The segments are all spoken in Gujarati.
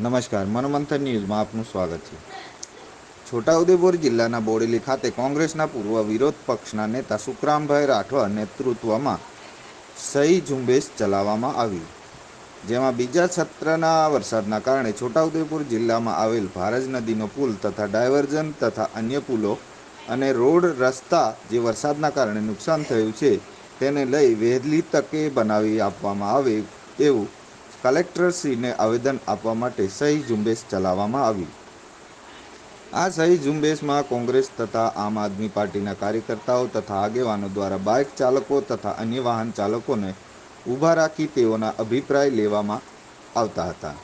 નમસ્કાર, મનોમંથન ન્યૂઝમાં આપનું સ્વાગત છે. છોટાઉદેપુર જિલ્લાના બોડેલી ખાતે કોંગ્રેસના પૂર્વ વિરોધ પક્ષના નેતા સુખરામભાઈ રાઠવા નેતૃત્વમાં સહી ઝુંબેશ ચલાવવામાં આવી. જેમાં બીજા સત્રના વરસાદના કારણે છોટાઉદેપુર જિલ્લામાં આવેલ ભારજ નદીનો પુલ તથા ડાયવર્ઝન તથા અન્ય પુલો અને રોડ રસ્તા જે વરસાદના કારણે નુકસાન થયું છે, તેને લઈ વહેલી તકે બનાવી આપવામાં આવે એવું કલેક્ટરશ્રીને આવેદન આપવા માટે સહી ઝુંબેશ ચલાવવામાં આવી. આ સહી ઝુંબેશમાં કોંગ્રેસ તથા આમ આદમી પાર્ટીના કાર્યકર્તાઓ તથા આગેવાનો દ્વારા બાઇક ચાલકો તથા અન્ય વાહન ચાલકોને ઊભા રાખી તેઓના અભિપ્રાય લેવામાં આવતા હતા.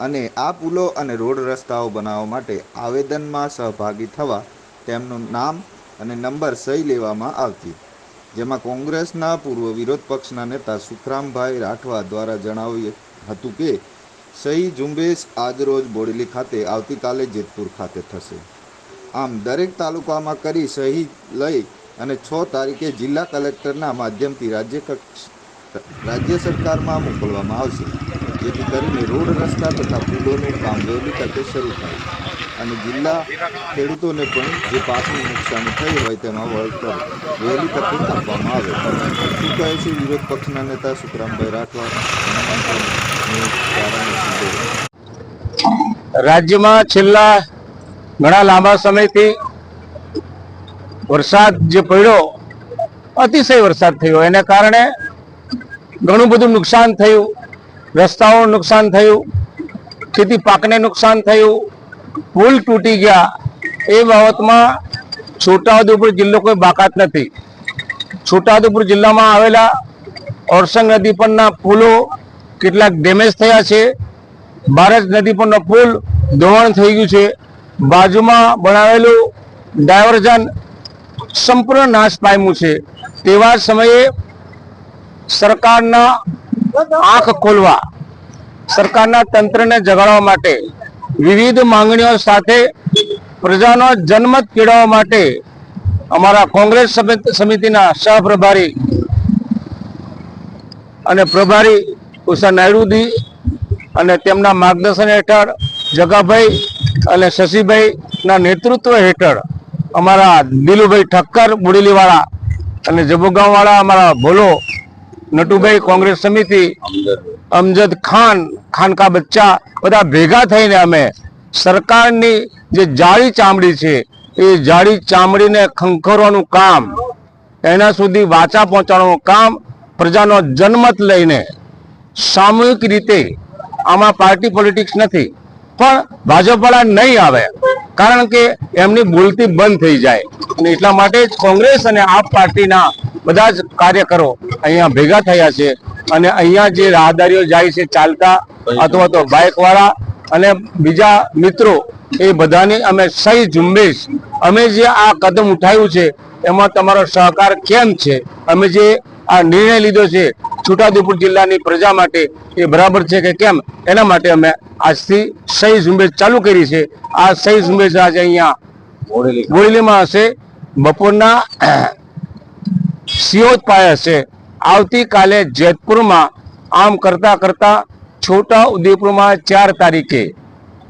અને આ પુલો અને રોડ રસ્તાઓ બનાવવા માટે આવેદનમાં સહભાગી થવા તેમનું નામ અને નંબર સહી લેવામાં આવતી. જેમાં કોંગ્રેસના પૂર્વ વિરોધ પક્ષના નેતા સુખરામભાઈ રાઠવા દ્વારા જણાવ્યું હતું કે, સહી ઝુંબેશ આજરોજ બોડેલી ખાતે આવતીકાલે જેતપુર ખાતે થશે. આમ દરેક તાલુકામાં કરી સહી લઈ અને છ તારીખે જિલ્લા કલેક્ટરના માધ્યમથી રાજ્ય કક્ષ, રાજ્ય સરકારમાં મોકલવામાં આવશે. જેથી કરીને રોડ રસ્તા તથા પુલોનું કામ વહેલી તકે શરૂ થાય. અને જિલ્લા ખેડૂતોને પણ જે પાકની નુકસાની થઈ હોય તેમાં વળતર વહેલી તકે આપવામાં આવે. શું કહે છે વિરોધ પક્ષના નેતા સુખરામભાઈ રાઠવા? રાજ્યમાં છેલ્લા ઘણા લાંબા સમયથી વરસાદ જે પડ્યો, અતિશય વરસાદ થયો. એને કારણે ઘણું બધું નુકસાન થયું. રસ્તાઓ નુકસાન થયું. ખેતી પાકને નુકસાન થયું. પુલ તૂટી ગયા એ બાબતમાં છોટાઉદેપુર જિલ્લો કોઈ બાકાત નથી. છોટાઉદેપુર જિલ્લામાં આવેલા ઓરસંગ નદી પરના પુલો કેટલાક ડેમેજ થયા છે. ભારત નદી પરનો પુલ ધોવાણ થઈ ગયું છે. બાજુમાં બનાવેલું ડાયવર્ઝન સંપૂર્ણ નાશ પામ્યું છે. તેવા સમયે સરકારના આંખ ખોલવા, સરકારના તંત્રને જગાડવા માટે વિવિધ માંગણીઓ સાથે પ્રજાનો જનમત કેળવવા માટે અમારા કોંગ્રેસ સમિત- સમિતિના સહપ્રભારી અને પ્રભારી ઉષા નાયડુજી અને તેમના માર્ગદર્શન હેઠળ જગાભાઈ અને શશીભાઈના નેતૃત્વ હેઠળ અમારા દિલુભાઈ ઠક્કર બુડેલીવાળા અને જબુગાંવવાળા અમારા ભોલો, નટુભાઈ કોંગ્રેસ સમિતિ અમજદ ખાન ખાનકા બચ્ચા, બધા ભેગા થઈને અમે સરકારની જે જાળી ચામડી છે, એ જાળી ચામડીને ખંખરવાનું કામ, એના સુધી વાચા પહોંચાડવાનું કામ, પ્રજાનો જનમત લઈને સામૂહિક રીતે આમાં પાર્ટી પોલિટિક્સ નથી, પણ ભાજપવાળા નહીં આવે, કારણ કે એમની બોલતી બંધ થઈ જાય. અને એટલા માટે કોંગ્રેસ અને આપ પાર્ટીના બધા જ કાર્યકરો અહીંયા ભેગા થયા છે. અને અહીંયા જે રાહદારીઓ જાય છે ચાલતા અથવા તો બાઇક વાળા અને બીજા મિત્રો એ બધાની અમે સહી ઝુંબેશ અમે જે આ કદમ ઉઠાવ્યું છે એમાં તમારો સહકાર કેમ છે? અમે જે આ નિર્ણય લીધો છે છોટાઉદેપુર જિલ્લાની પ્રજા માટે એ બરાબર છે કે કેમ? એના માટે અમે આજથી સહી ઝુંબેશ ચાલુ કરી છે. આ સહી ઝુંબેશ આજે અહીંયા બોરેલીમાં હશે. બપોરના સિયોત પાયા હશે. આવતીકાલે જેતપુરમાં આમ કરતા કરતા છોટા ઉદેપુરમાં ચાર તારીખે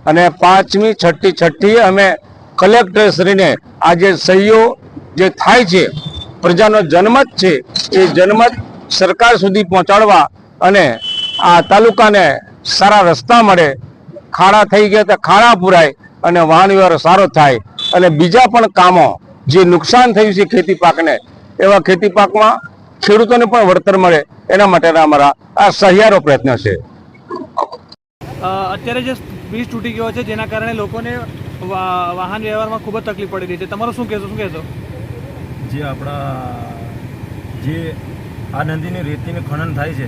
અને પાંચમી, છઠ્ઠી છઠ્ઠી અમે કલેક્ટરશ્રીને આ જે સહીઓ જે થાય છે, પ્રજાનો જનમત છે, એ જનમત સરકાર સુધી પહોંચાડવા અને આ તાલુકાને સારા રસ્તા મળે, ખાડા થઈ ગયા તો ખાડા પુરાય અને વાહન વ્યવહાર સારો થાય. અને બીજા પણ કામો, જે નુકસાન થયું છે ખેતી પાકને, એવા ખેતી પાકમાં ખેડૂતોને પણ વળતર મળે એના માટેના અમારા આ સહિયારો પ્રયત્ન છે. અત્યારે જે બ્રિજ તૂટી ગયો છે જેના કારણે લોકોને વાહન વ્યવહારમાં ખૂબ જ તકલીફ પડી રહી છે. તમારું શું કહેશો શું કહેશો? જે આપણા જે આ નદીની રેતીનું ખનન થાય છે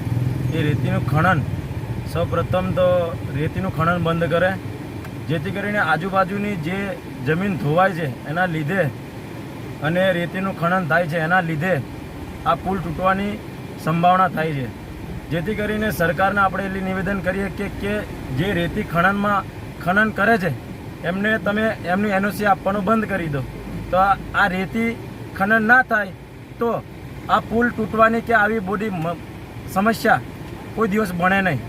એ રેતીનું ખનન સૌપ્રથમ તો રેતીનું ખનન બંધ કરે જેથી કરીને આજુબાજુની જે જમીન ધોવાય છે એના લીધે અને રેતીનું ખનન થાય છે એના લીધે આ પુલ તૂટવાની સંભાવના થાય છે. જેથી કરીને સરકારને આપણે એટલી નિવેદન કરીએ કે કે જે રેતી ખનનમાં ખનન કરે છે, એમને તમે એમની એનઓસી આપવાનું બંધ કરી દો. તો આ રેતી ખનન ના થાય તો આ પુલ તૂટવાની કે આવી બધી સમસ્યા કોઈ દિવસ બને નહીં.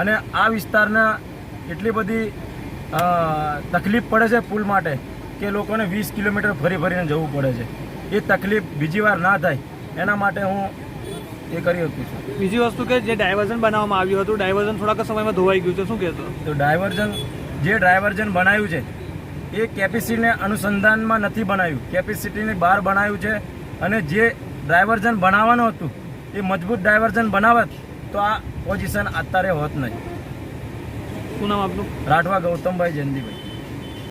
અને આ વિસ્તારના એટલી બધી તકલીફ પડે છે પુલ માટે કે લોકોને વીસ કિલોમીટર ફરી ફરીને જવું પડે છે. એ તકલીફ બીજી વાર ના થાય. એના માટે હું એ કરી શકું છું. બીજી વસ્તુ કે જે ડાયવર્ઝન બનાવવામાં આવ્યું હતું ડાયવર્ઝન થોડાક સમયમાં ધોવાઈ ગયું છે. શું કહેતો તો ડાયવર્ઝન જે ડાયવર્ઝન બનાવ્યું છે એ કેપેસિટીને અનુસંધાનમાં નથી બનાવ્યું. કેપેસિટીની બહાર બનાવ્યું છે અને જે ડાયવર્ઝન બનાવવાનું હતું એ મજબૂત ડાયવર્ઝન બનાવત તો આ પોઝિશન અત્યારે હોત નહીં. શું નામ આપનું? રાઠવા ગૌતમભાઈ જયંતિભાઈ.